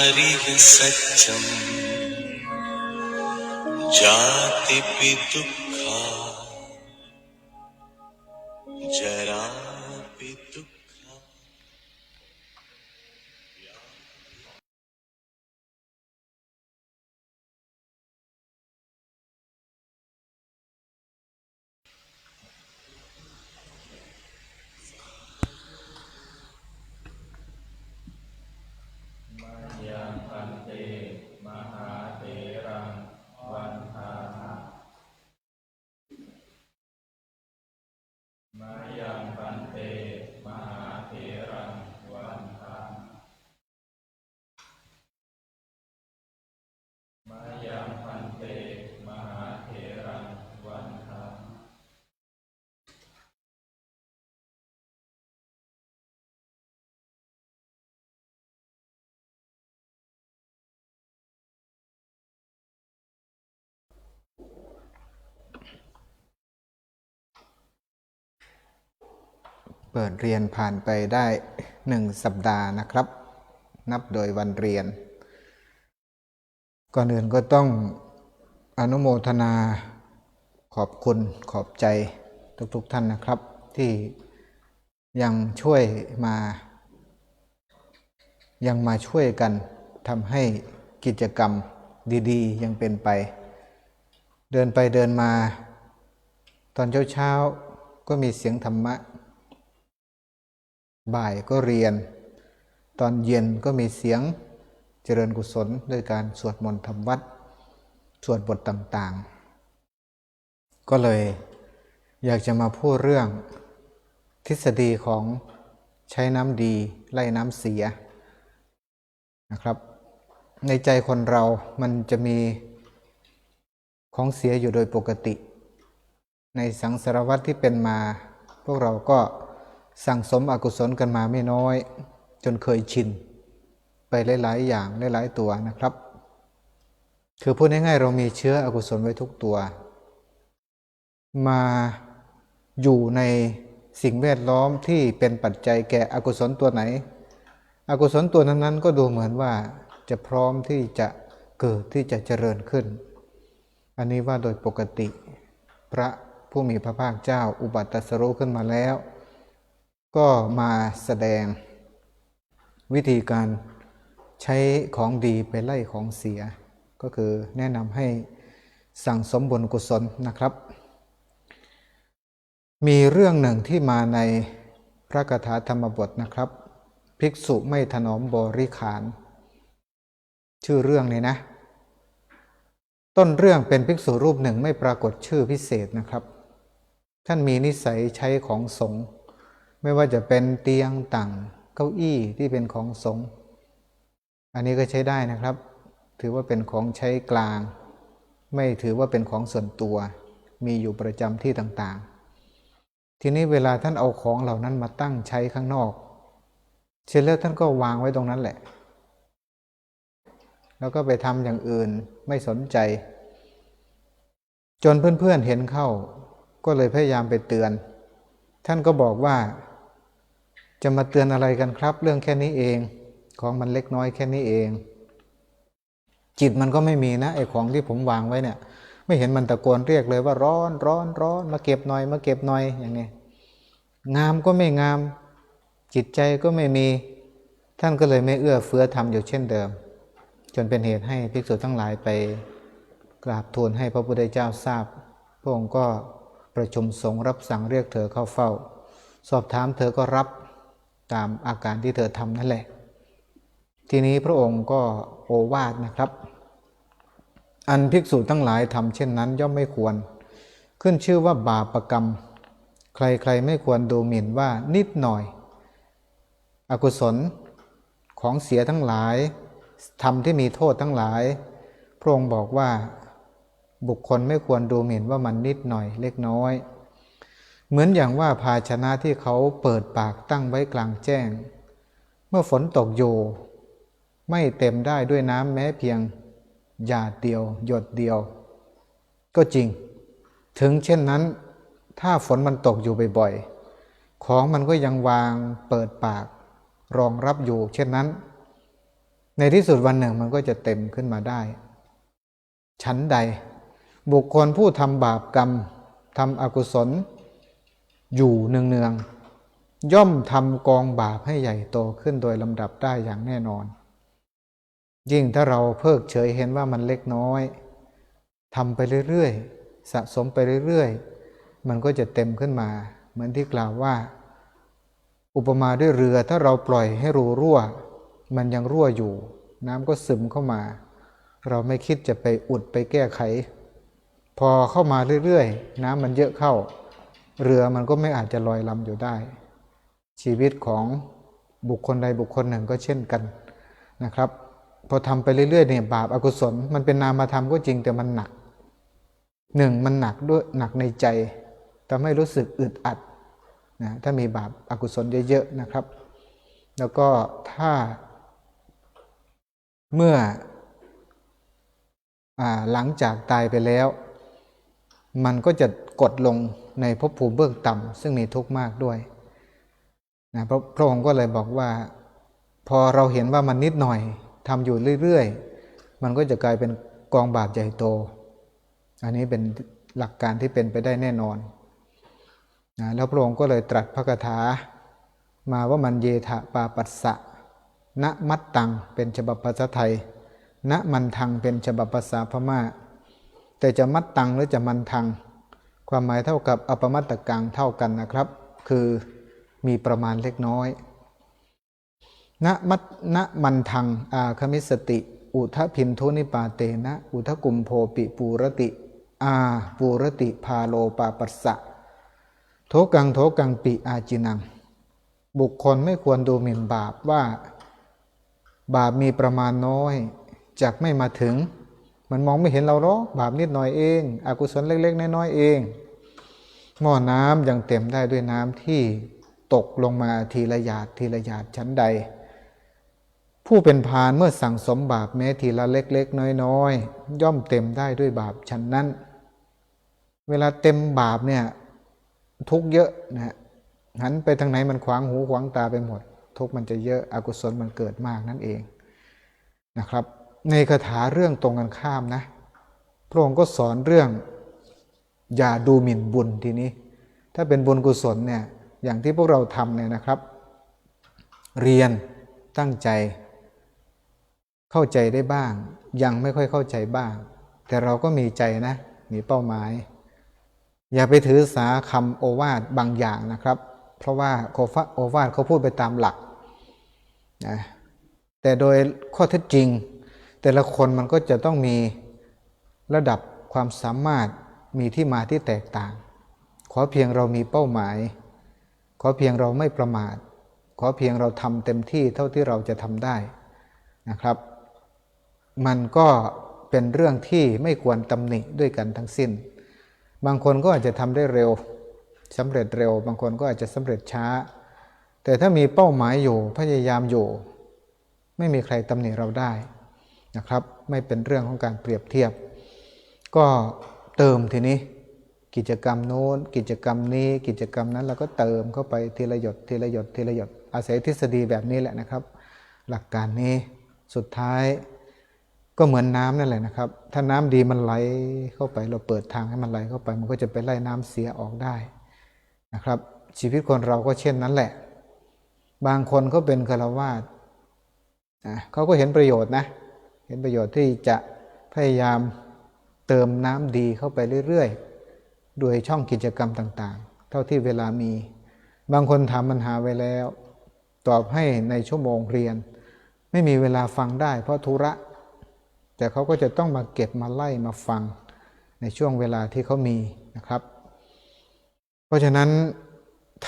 मरिह सत्यम् जातिपि दुःखा เปิดเรียนผ่านไปได้หนึ่งสัปดาห์นะครับ นับโดยวันเรียน ก่อนอื่นก็ต้องอนุโมทนาขอบคุณขอบใจทุกๆทท่านนะครับ ที่ยังช่วยมา ยังมาช่วยกันทำให้กิจกรรมดีๆ ยังเป็นไป เดินไปเดินมา ตอนเช้าๆก็มีเสียงธรรมะ บ่ายก็เรียน ตอนเย็นก็มีเสียงเจริญกุศลด้วยการสวดมนต์ทำวัด สวดบทต่างๆ ก็เลยอยากจะมาพูดเรื่องทฤษฎีของใช้น้ำดีไล่น้ำเสียนะครับ ในใจคนเรามันจะมีของเสียอยู่โดยปกติ ในสังสารวัตที่เป็นมา พวกเราก็ สั่งสมอกุศลกันมาไม่น้อย จนเคยชิน ไปหลาย ๆ อย่างหลาย ๆ ตัวนะครับ คือพูดง่ายๆเรามีเชื้ออกุศลไว้ทุกตัว มาอยู่ในสิ่งแวดล้อมที่เป็นปัจจัยแก่อกุศลตัวไหน อกุศลตัวนั้นๆก็ดูเหมือนว่าจะพร้อมที่จะเกิดที่จะเจริญขึ้น อันนี้ว่าโดยปกติ พระผู้มีพระภาคเจ้าอุบัติสรู้ขึ้นมาแล้ว ก็มาแสดงวิธีการใช้ของดีไปไล่ของเสีย ก็คือแนะนำให้สั่งสมบุญกุศลนะครับ มีเรื่องหนึ่งที่มาในพระคาถาธรรมบทนะครับ ภิกษุไม่ถนอมบริขาร ชื่อเรื่องนี้นะ ต้นเรื่องเป็นภิกษุรูปหนึ่งไม่ปรากฏชื่อพิเศษนะครับ ท่านมีนิสัยใช้ของสงฆ์ ไม่ว่าจะเป็นเตียงต่างเก้าอี้ที่เป็นของสงฆ์อันนี้ก็ใช้ได้นะครับ ถือว่าเป็นของใช้กลาง ไม่ถือว่าเป็นของส่วนตัว มีอยู่ประจำที่ต่างๆ ทีนี้เวลาท่านเอาของเหล่านั้นมาตั้งใช้ข้างนอก เสร็จแล้วท่านก็วางไว้ตรงนั้นแหละ แล้วก็ไปทำอย่างอื่นไม่สนใจ จนเพื่อนๆเห็นเข้า ก็เลยพยายามไปเตือน ท่านก็บอกว่า จะมาเตือนอะไรกันครับ เรื่องแค่นี้เอง ของมันเล็กน้อยแค่นี้เอง จิตมันก็ไม่มีนะไอ้ของที่ผมวางไว้เนี่ย ไม่เห็นมันตะโกนเรียกเลยว่าร้อนร้อนร้อนมาเก็บหน่อยมาเก็บหน่อยอย่างนี้งามก็ไม่งาม จิตใจก็ไม่มี ท่านก็เลยไม่เอื้อเฟื้อทำอยู่เช่นเดิม จนเป็นเหตุให้ภิกษุทั้งหลายไปกราบทูลให้พระพุทธเจ้าทราบ พระองค์ก็ประชุมสงฆ์รับสั่งเรียกเธอเข้าเฝ้า สอบถามเธอก็รับ ตามอาการที่เธอทำนั่นแหละ ทีนี้พระองค์ก็โอวาทนะครับ อันภิกษุทั้งหลายทำเช่นนั้นย่อมไม่ควร ขึ้นชื่อว่าบาปรกรรม ใครๆไม่ควรดูหมิ่นว่านิดหน่อย อกุศลของเสียทั้งหลายทำที่มีโทษทั้งหลาย พระองค์บอกว่าบุคคลไม่ควรดูหมิ่นว่ามันนิดหน่อยเล็กน้อย เหมือนอย่างว่าภาชนะที่เขาเปิดปากตั้งไว้กลางแจ้ง เมื่อฝนตกอยู่ไม่เต็มได้ด้วยน้ำแม้เพียงหยาดเดียว หยดเดียว ก็จริง ถึงเช่นนั้น ถ้าฝนมันตกอยู่บ่อยๆ ของมันก็ยังวางเปิดปาก รองรับอยู่ เช่นนั้น ในที่สุดวันหนึ่งมันก็จะเต็มขึ้นมาได้ ชั้นใด บุคคลผู้ทำบาปกรรมทำอกุศล อยู่เนืองๆย่อมทำกองบาปให้ใหญ่โตขึ้นโดยลำดับได้อย่างแน่นอน ยิ่งถ้าเราเพิกเฉยเห็นว่ามันเล็กน้อยทำไปเรื่อยๆ สะสมไปเรื่อยๆ มันก็จะเต็มขึ้นมา เหมือนที่กล่าวว่า อุปมาด้วยเรือถ้าเราปล่อยให้รูรั่ว มันยังรั่วอยู่ น้ำก็ซึมเข้ามา เราไม่คิดจะไปอุดไปแก้ไข พอเข้ามาเรื่อยๆ น้ำมันเยอะเข้า เรือมันก็ไม่อาจจะลอยลำอยู่ได้ ชีวิตของบุคคลใดบุคคลหนึ่งก็เช่นกันนะครับ พอทำไปเรื่อยๆเนี่ยบาปอากุศล มันเป็นนามธรรมก็จริงแต่มันหนักหนึ่งมันหนักด้วยหนักในใจทำให้รู้สึกอึดอัดนะถ้ามีบาปอากุศลเยอะๆนะครับ แล้วก็ถ้าเมื่ออหลังจากตายไปแล้ว มันก็จะกดลง ในภพภูมิเบื้องต่ำซึ่งมีทุกข์มากด้วยนะพระพระองค์ก็เลยบอกว่า พอเราเห็นว่ามันนิดหน่อยทำอยู่เรื่อยๆ มันก็จะกลายเป็นกองบาปใหญ่โต อันนี้เป็นหลักการที่เป็นไปได้แน่นอนนะแล้วพระองค์ก็เลยตรัสพระคาถา มาว่ามันเยทะปาปัสสะณมัตตังเป็นฉบับภาษาไทยณมันทังเป็นฉบับภาษาพม่า แต่จะมัดตังหรือจะมันทัง ความหมายเท่ากับอปมัตตกังเท่ากันนะครับ คือมีประมาณเล็กน้อยณมัตณมันทังอาคมิสติ อุทพินทุนิปาเตนะอุทกุมโพปิปูรติ อาปูรติพาโลปาปัสสะโทกังโทกังปิอาจินัง บุคคลไม่ควรดูหมิ่นบาปว่า บาปมีประมาณน้อย จากไม่มาถึง มันมองไม่เห็นเราหรอกบาปนิดหน่อยเอง อกุศลเล็ก ๆ น้อยๆเอง หม้อน้ำยังเต็มได้ด้วยน้ำที่ตกลงมาทีละหยาดทีละหยาดชั้นใด ผู้เป็นพานเมื่อสั่งสมบาปแม้ทีละเล็ก ๆ น้อยๆย่อมเต็มได้ด้วยบาปชั้นนั้น เวลาเต็มบาปเนี่ยทุกเยอะนะฮะหันไปทางไหนมันขวางหูขวางตาไปหมด ทุกมันจะเยอะอกุศลมันเกิดมากนั่นเองนะครับ ในคาถาเรื่องตรงกันข้ามนะ พระองค์ก็สอนเรื่อง อย่าดูหมิ่นบุญทีนี้ ถ้าเป็นบุญกุศลเนี่ยอย่างที่พวกเราทำเนี่ยนะครับ เรียนตั้งใจ เข้าใจได้บ้าง ยังไม่ค่อยเข้าใจบ้าง แต่เราก็มีใจนะ มีเป้าหมาย อย่าไปถือสาคำโอวาทบางอย่างนะครับ เพราะว่าโอวาทเขาพูดไปตามหลักนะแต่โดยข้อเท็จจริง แต่ละคนมันก็จะต้องมีระดับความสามารถมีที่มาที่แตกต่าง ขอเพียงเรามีเป้าหมาย ขอเพียงเราไม่ประมาท ขอเพียงเราทำเต็มที่เท่าที่เราจะทำได้นะครับ มันก็เป็นเรื่องที่ไม่ควรตำหนิด้วยกันทั้งสิ้น บางคนก็อาจจะทำได้เร็วสำเร็จเร็ว บางคนก็อาจจะสำเร็จช้า แต่ถ้ามีเป้าหมายอยู่พยายามอยู่ ไม่มีใครตำหนิเราได้ นะครับไม่เป็นเรื่องของการเปรียบเทียบ ก็เติมทีนี้กิจกรรมโน้น กิจกรรมนี้กิจกรรมนั้นเราก็เติมเข้าไปทีละหยดทีละหยดทีละหยดอาศัยทฤษฎีแบบนี้แหละนะครับ หลักการนี้สุดท้ายก็เหมือนน้ำนั่นแหละนะครับ ถ้าน้ำดีมันไหลเข้าไป เราเปิดทางให้มันไหลเข้าไป มันก็จะไปไล่น้ำเสียออกได้นะครับ ชีวิตคนเราก็เช่นนั้นแหละ บางคนก็เป็นฆราวาสนะเขาก็เห็นประโยชน์นะ เห็นประโยชน์ที่จะพยายามเติมน้ำดีเข้าไปเรื่อยๆ โดยช่องกิจกรรมต่างๆ เท่าที่เวลามี บางคนถามปัญหาไว้แล้ว ตอบให้ในชั่วโมงเรียน ไม่มีเวลาฟังได้เพราะธุระ แต่เขาก็จะต้องมาเก็บมาไล่มาฟังในช่วงเวลาที่เขามีนะครับ เพราะฉะนั้น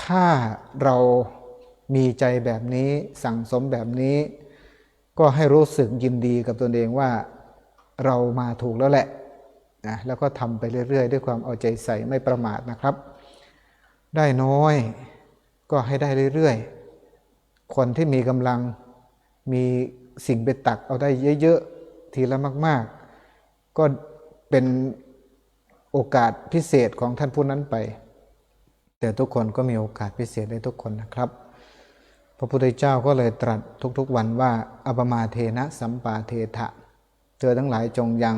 ถ้าเรามีใจแบบนี้สั่งสมแบบนี้ ก็ให้รู้สึกยินดีกับตนเองว่าเรามาถูกแล้วแหละนะแล้วก็ทำไปเรื่อย ๆ ด้วยความเอาใจใส่ไม่ประมาทนะครับ ได้น้อยก็ให้ได้เรื่อยๆ คนที่มีกำลังมีสิ่งไปตักเอาได้เยอะๆ ทีละมาก ๆ ก็เป็นโอกาสพิเศษของท่านผู้นั้นไป แต่ทุกคนก็มีโอกาสพิเศษได้ทุกคนนะครับ พระพุทธเจ้าก็เลยตรัสทุกๆวันว่าอปมาเทนะสัมปาเทถะเธอทั้งหลายจงยัง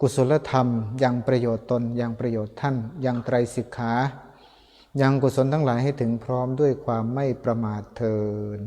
กุศลธรรม ยังประโยชน์ตน ยังประโยชน์ท่าน ยังไตรสิกขา ยังกุศลทั้งหลายให้ถึงพร้อมด้วยความไม่ประมาทเทิน